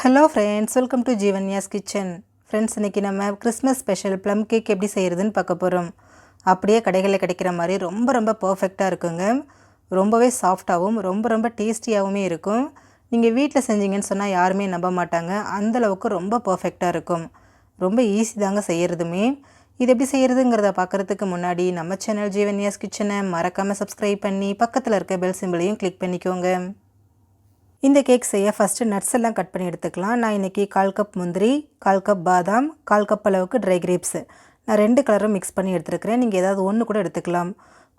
Hello friends welcome to Jeevanya's kitchen friends இன்றைக்கி நம்ம Christmas special plum cake எப்படி செய்கிறதுன்னு பார்க்க போகிறோம் அப்படியே கடைகளில் கிடைக்கிற மாதிரி ரொம்ப ரொம்ப பர்ஃபெக்டாக இருக்குங்க. ரொம்பவே சாஃப்டாகவும் ரொம்ப ரொம்ப டேஸ்டியாகவுமே இருக்கும். நீங்கள் வீட்டில் செஞ்சீங்கன்னு சொன்னால் யாருமே நம்ப மாட்டாங்க. அந்தளவுக்கு ரொம்ப பர்ஃபெக்டாக இருக்கும். ரொம்ப ஈஸி தாங்க செய்கிறதுமே இது எப்படி செய்கிறதுங்கிறத பார்க்குறதுக்கு முன்னாடி நம்ம சேனல் ஜீவன்யாஸ் கிச்சனை மறக்காமல் சப்ஸ்கிரைப் பண்ணி பக்கத்தில் இருக்க பெல் சிம்பிளையும் கிளிக் பண்ணிக்கோங்க. இந்த கேக் செய்ய ஃபஸ்ட்டு நட்ஸ் எல்லாம் கட் பண்ணி எடுத்துக்கலாம். நான் இன்றைக்கி கால் கப் முந்திரி கால் கப் பாதாம் கால் கப் அளவுக்கு ட்ரை கிரேப்ஸு நான் ரெண்டு கலரும் மிக்ஸ் பண்ணி எடுத்துருக்கிறேன். நீங்கள் ஏதாவது ஒன்று கூட எடுத்துக்கலாம்.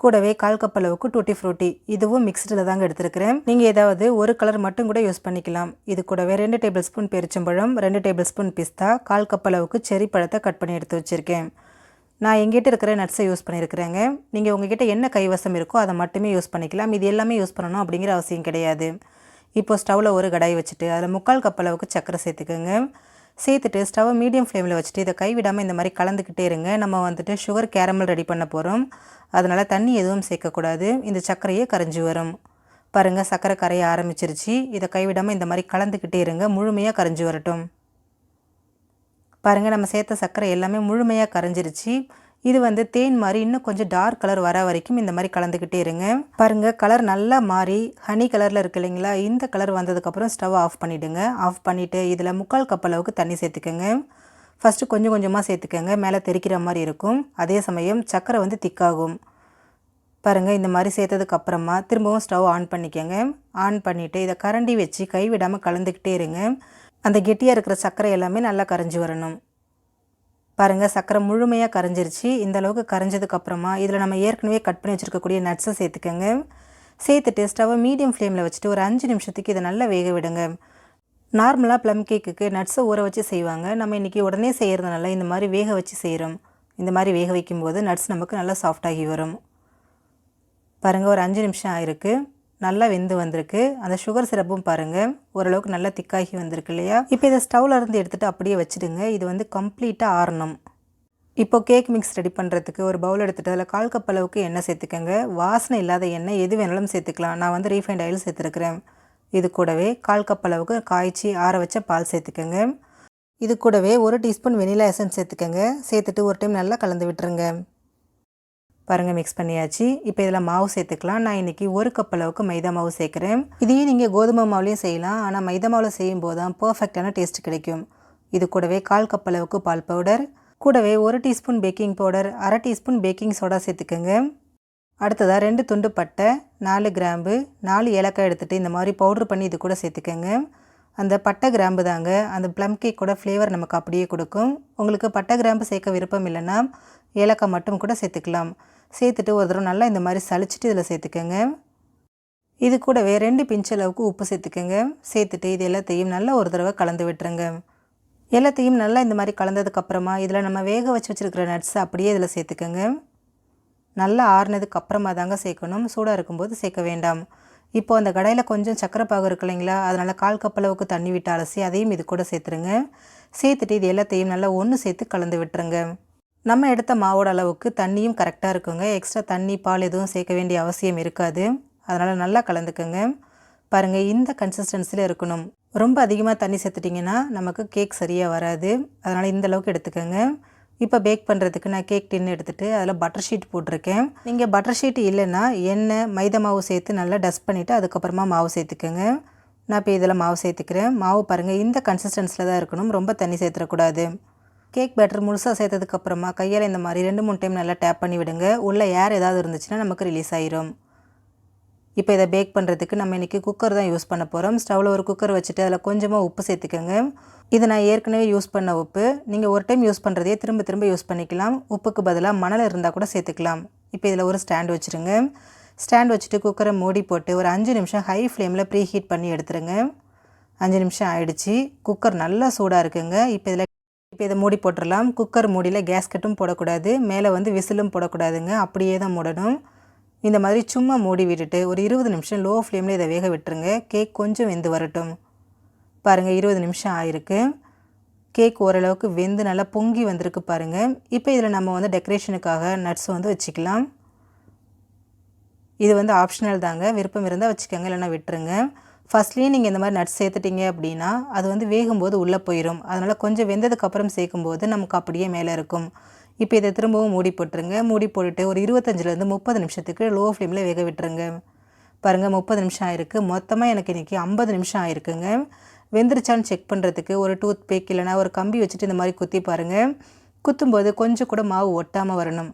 கூடவே கால் கப் அளவுக்கு டூட்டி ஃப்ரூட்டி இதுவும் மிக்ஸ்டில் தாங்க எடுத்துருக்கிறேன். நீங்கள் ஏதாவது ஒரு கலர் மட்டும் கூட யூஸ் பண்ணிக்கலாம். இது கூடவே ரெண்டு டேபிள் ஸ்பூன் பெருச்சம்பழம் ரெண்டு டேபிள் ஸ்பூன் பிஸ்தா கால் கப் அளவுக்கு செரி பழத்தை கட் பண்ணி எடுத்து வச்சுருக்கேன். நான் எங்கிட்ட இருக்கிற நட்ஸை யூஸ் பண்ணியிருக்கிறேங்க நீங்கள் உங்ககிட்ட என்ன கைவசம் இருக்கோ அதை மட்டுமே யூஸ் பண்ணிக்கலாம். இது எல்லாமே யூஸ் பண்ணணும் அப்படிங்கிற அவசியம் கிடையாது. இப்போ ஸ்டவ்வில் ஒரு கடாய் வச்சுட்டு அதில் முக்கால் கப் அளவுக்கு சர்க்கரை சேர்த்துக்கோங்க. சேர்த்துட்டு ஸ்டவ்வை மீடியம் ஃப்ளேமில் வச்சுட்டு இதை கைவிடாமல் இந்த மாதிரி கலந்துக்கிட்டே இருங்க. நம்ம வந்துட்டு சுகர் கேரமல் ரெடி பண்ண போகிறோம் அதனால் தண்ணி எதுவும் சேர்க்கக்கூடாது. இந்த சர்க்கரையே கரைஞ்சி வரும். பாருங்கள் சர்க்கரை கரைய ஆரம்பிச்சிருச்சு. இதை கைவிடாமல் இந்த மாதிரி கலந்துக்கிட்டே இருங்க. முழுமையாக கரைஞ்சி வரட்டும். பாருங்கள் நம்ம சேர்த்த சர்க்கரை எல்லாமே முழுமையாக கரைஞ்சிருச்சு. இது வந்து தேன் மாதிரி இன்னும் கொஞ்சம் டார்க் கலர் வர வரைக்கும் இந்த மாதிரி கலந்துக்கிட்டே இருங்க. பாருங்கள் கலர் நல்லா மாறி ஹனி கலரில் இருக்கு இல்லைங்களா? இந்த கலர் வந்ததுக்கப்புறம் ஸ்டவ் ஆஃப் பண்ணிவிடுங்க ஆஃப் பண்ணிவிட்டு இதில் முக்கால் கப் அளவுக்கு தண்ணி சேர்த்துக்கோங்க. ஃபஸ்ட்டு கொஞ்சம் கொஞ்சமாக சேர்த்துக்கோங்க. மேலே தெறிக்கிற மாதிரி இருக்கும். அதே சமயம் சக்கரை வந்து திக்காகும் பாருங்கள் இந்த மாதிரி சேர்த்ததுக்கு அப்புறமா திரும்பவும் ஸ்டவ் ஆன் பண்ணிக்கோங்க. ஆன் பண்ணிவிட்டு இதை கரண்டி வச்சு கைவிடாமல் கலந்துக்கிட்டே இருங்க. அந்த கெட்டியாக இருக்கிற சர்க்கரை எல்லாமே நல்லா கரைஞ்சி வரணும். பாருங்கள் சர்க்கரை முழுமையாக கரைஞ்சிருச்சு. இந்தளவுக்கு கரைஞ்சதுக்கப்புறமா இதில் நம்ம ஏற்கனவே கட் பண்ணி வச்சுருக்கக்கூடிய நட்ஸை சேர்த்துக்கோங்க. சேர்த்துட்டு ஸ்டவ்வை மீடியம் ஃப்ளேமில் வச்சுட்டு ஒரு அஞ்சு நிமிஷத்துக்கு இதை நல்லா வேக விடுங்க. நார்மலாக ப்ளம் கேக்குக்கு நட்ஸை ஊற வச்சு செய்வாங்க. நம்ம இன்றைக்கி உடனே செய்கிறதுனால இந்த மாதிரி வேக வச்சு செய்கிறோம் இந்த மாதிரி வேக வைக்கும்போது நட்ஸ் நமக்கு நல்லா சாஃப்டாகி வரும். பாருங்கள் ஒரு அஞ்சு நிமிஷம் ஆயிருக்கு. நல்லா வெந்து வந்திருக்கு. அந்த சுகர் சிரப்பும் பாருங்கள் ஓரளவுக்கு நல்லா திக்காகி வந்திருக்கு இல்லையா? இப்போ இதை ஸ்டவ்வில் இருந்து எடுத்துகிட்டு அப்படியே வச்சுடுங்க. இது வந்து கம்ப்ளீட்டாக ஆறணும். இப்போ கேக் மிக்ஸ் ரெடி பண்ணுறதுக்கு ஒரு பவுல் எடுத்துகிட்டு அதில் கால் கப் அளவுக்கு எண்ணெய் சேர்த்துக்கோங்க. வாசனை இல்லாத எண்ணெய் எது வேணாலும் சேர்த்துக்கலாம். நான் வந்து ரீஃபைண்ட் ஆயில் சேர்த்துருக்குறேன். இது கூடவே கால் கப் அளவுக்கு காய்ச்சி ஆற வச்ச பால் சேர்த்துக்கோங்க. இது கூடவே ஒரு டீஸ்பூன் வெனிலா எசன்ஸ் சேர்த்துக்கோங்க. சேர்த்துட்டு ஒரு டைம் நல்லா கலந்து விட்டுருங்க. பாருங்கள் மிக்ஸ் பண்ணியாச்சு. இப்போ இதில் மாவு சேர்த்துக்கலாம். நான் இன்றைக்கி ஒரு கப் அளவுக்கு மைதா மாவு சேர்க்குறேன். இதையும் நீங்கள் கோதுமை மாவுலேயும் செய்யலாம். ஆனால் மைதா மாவில் செய்யும் போது தான் பர்ஃபெக்டான டேஸ்ட் கிடைக்கும். இது கூடவே கால் கப் அளவுக்கு பால் பவுடர் கூடவே ஒரு டீஸ்பூன் பேக்கிங் பவுடர் அரை டீஸ்பூன் பேக்கிங் சோடா சேர்த்துக்கோங்க. அடுத்ததாக ரெண்டு துண்டு பட்டை நாலு கிராம்பு நாலு ஏலக்காய் எடுத்துகிட்டு இந்த மாதிரி பவுட்ரு பண்ணி இது கூட சேர்த்துக்கோங்க. அந்த பட்டை கிராம்பு தாங்க அந்த ப்ளம் கேக்கோட ஃப்ளேவர் நமக்கு அப்படியே கொடுக்கும். உங்களுக்கு பட்டை கிராம்பு சேர்க்க விருப்பம் இல்லைன்னா ஏலக்காய் மட்டும் கூட சேர்த்துக்கலாம். சேர்த்துட்டு ஒரு தடவை நல்லா இந்த மாதிரி சளிச்சிட்டு இதில் சேர்த்துக்கோங்க. இது கூடவே ரெண்டு பிஞ்ச் அளவுக்கு உப்பு சேர்த்துக்கோங்க. சேர்த்துட்டு இது எல்லாத்தையும் நல்லா ஒரு தடவை கலந்து விட்டுருங்க. எல்லாத்தையும் நல்லா இந்த மாதிரி கலந்ததுக்கப்புறமா இதில் நம்ம வேக வச்சு வச்சுருக்கிற நட்ஸ் அப்படியே இதில் சேர்த்துக்கோங்க. நல்லா ஆறுனதுக்கு அப்புறமா தாங்க சேர்க்கணும். சூடாக இருக்கும்போது சேர்க்க வேண்டாம். இப்போ அந்த கடையில் கொஞ்சம் சக்கரை பாகு இருக்கு இல்லைங்களா? அதனால் கால் கப் அளவுக்கு தண்ணி விட்டு அலசி அதையும் இது கூட சேர்த்துருங்க. சேர்த்துட்டு இது எல்லாத்தையும் நல்லா ஒன்று சேர்த்து கலந்து விட்டுருங்க. நம்ம எடுத்த மாவோட அளவுக்கு தண்ணியும் கரெக்டாக இருக்குங்க. எக்ஸ்ட்ரா தண்ணி பால் எதுவும் சேர்க்க வேண்டிய அவசியம் இருக்காது. அதனால் நல்லா கலந்துக்கோங்க. பாருங்கள் இந்த கன்சிஸ்டன்சியில் இருக்கணும். ரொம்ப அதிகமாக தண்ணி சேர்த்துட்டிங்கன்னா நமக்கு கேக் சரியாக வராது. அதனால் இந்த அளவுக்கு எடுத்துக்கோங்க. இப்போ பேக் பண்ணுறதுக்கு நான் கேக் டின்னு எடுத்துகிட்டு அதில் பட்டர் ஷீட் போட்டிருக்கேன். நீங்கள் பட்டர் ஷீட் இல்லைன்னா எண்ணெய் மைதா மாவு சேர்த்து நல்லா டஸ்ட் பண்ணிவிட்டு அதுக்கப்புறமா மாவு சேர்த்துக்கோங்க. நான் இப்போ இதில் மாவு சேர்த்துக்கிறேன். மாவு பாருங்கள் இந்த கன்சிஸ்டன்ஸில் தான் இருக்கணும். ரொம்ப தண்ணி சேர்த்துடக்கூடாது. கேக் பேட்டர் முழுசாக சேர்த்ததுக்கப்புறமா கையால் இந்த மாதிரி ரெண்டு மூணு டைம் நல்லா டேப் பண்ணி விடுங்க. உள்ளே ஏர் ஏதாவது இருந்துச்சுன்னா நமக்கு ரிலீஸ் ஆயிரும். இப்போ இதை பேக் பண்ணுறதுக்கு நம்ம இன்றைக்கி குக்கர் தான் யூஸ் பண்ண போகிறோம் ஸ்டவ்வில் ஒரு குக்கர் வச்சுட்டு அதில் கொஞ்சமாக உப்பு சேர்த்துக்கோங்க. இது நான் ஏற்கனவே யூஸ் பண்ண உப்பு. நீங்கள் ஒரு டைம் யூஸ் பண்ணுறதே திரும்ப திரும்ப யூஸ் பண்ணிக்கலாம். உப்புக்கு பதிலாக மணல் இருந்தால் கூட சேர்த்துக்கலாம். இப்போ இதில் ஒரு ஸ்டாண்ட் வச்சுருங்க. ஸ்டாண்ட் வச்சுட்டு குக்கரை மூடி போட்டு ஒரு அஞ்சு நிமிஷம் ஹை ஃப்ளேமில் ப்ரீ ஹீட் பண்ணி எடுத்துருங்க. அஞ்சு நிமிஷம் ஆயிடுச்சு. குக்கர் நல்லா சூடாக இருக்குங்க. இப்போ இதில் இப்போ இதை மூடி போட்டுடலாம். குக்கர் மூடியில் கேஸ்கட்டும் போடக்கூடாது. மேலே வந்து விசிலும் போடக்கூடாதுங்க. அப்படியே தான் மூடணும். இந்த மாதிரி சும்மா மூடி விட்டுட்டு ஒரு இருபது நிமிஷம் லோ ஃப்ளேமில் இதை வேக விட்டுருங்க. கேக் கொஞ்சம் வெந்து வரட்டும். பாருங்கள் இருபது நிமிஷம் ஆயிருக்கு. கேக் ஓரளவுக்கு வெந்து நல்லா பொங்கி வந்திருக்கு பாருங்கள் இப்போ இதில் நம்ம வந்து டெக்கரேஷனுக்காக நட்ஸ் வந்து வச்சுக்கலாம். இது வந்து ஆப்ஷனல் தாங்க. விருப்பம் இருந்தால் வச்சுக்கோங்க இல்லைன்னா விட்டுருங்க. ஃபஸ்ட்லேயே நீங்கள் இந்த மாதிரி நட்ஸ் சேர்த்துட்டீங்க அப்படின்னா அது வந்து வேகும்போது உள்ளே போயிடும் அதனால் கொஞ்சம் வெந்ததுக்கப்புறம் சேர்க்கும்போது நமக்கு அப்படியே மேலே இருக்கும். இப்போ இதை திரும்பவும் மூடி போட்டுருங்க. மூடி போட்டுட்டு ஒரு இருபத்தஞ்சிலேருந்து முப்பது நிமிஷத்துக்கு லோ ஃப்ளேமில் வேக விட்டுருங்க. பாருங்கள் முப்பது நிமிஷம் ஆயிருக்கு. மொத்தமாக எனக்கு இன்றைக்கி ஐம்பது நிமிஷம் ஆயிருக்குங்க. வெந்துருச்சான்னு செக் பண்ணுறதுக்கு ஒரு டூத் பேக் இல்லைனா ஒரு கம்பி வச்சுட்டு இந்த மாதிரி குத்தி பாருங்கள் குத்தும்போது கொஞ்சம் கூட மாவு ஒட்டாமல் வரணும்.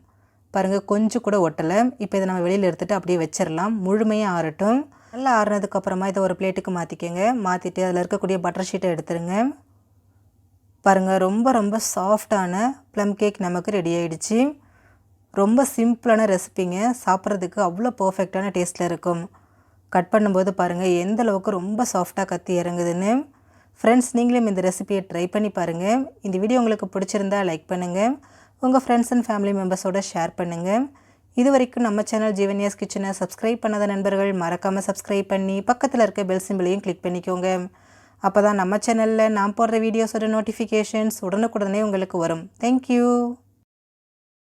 பாருங்கள் கொஞ்சம் கூட ஒட்டலை. இப்போ இதை நம்ம வெளியில் எடுத்துகிட்டு அப்படியே வச்சிடலாம் முழுமையாக ஆறட்டும். நல்லா ஆறுனதுக்கப்புறமா இதை ஒரு பிளேட்டுக்கு மாற்றிக்கங்க மாற்றிட்டு அதில் இருக்கக்கூடிய பட்டர் ஷீட்டை எடுத்துருங்க. பாருங்கள் ரொம்ப ரொம்ப சாஃப்டான ப்ளம் கேக் நமக்கு ரெடி ஆகிடுச்சு ரொம்ப சிம்பிளான ரெசிபிங்க சாப்பிட்றதுக்கு அவ்வளோ பர்ஃபெக்டான டேஸ்ட்டில் இருக்கும். கட் பண்ணும்போது பாருங்கள் எந்த அளவுக்கு ரொம்ப சாஃப்டாக கத்தி இறங்குதுன்னு. ஃப்ரெண்ட்ஸ் நீங்களும் இந்த ரெசிபியை ட்ரை பண்ணி பாருங்கள் இந்த வீடியோ உங்களுக்கு பிடிச்சிருந்தா லைக் பண்ணுங்கள் உங்கள் ஃப்ரெண்ட்ஸ் அண்ட் ஃபேமிலி மெம்பர்ஸோட ஷேர் பண்ணுங்கள் இது வரைக்கும் நம்ம சேனல் ஜீவன்யாஸ் கிச்சனை சப்ஸ்கிரைப் பண்ணாத நண்பர்கள் மறக்காமல் சப்ஸ்கிரைப் பண்ணி பக்கத்தில் இருக்க பெல் சிம்பிளையும் கிளிக் பண்ணிக்கோங்க. அப்போ தான் நம்ம சேனலில் நான் போடுற வீடியோஸோட நோட்டிஃபிகேஷன்ஸ் உடனுக்குடனே உங்களுக்கு வரும். தேங்க்யூ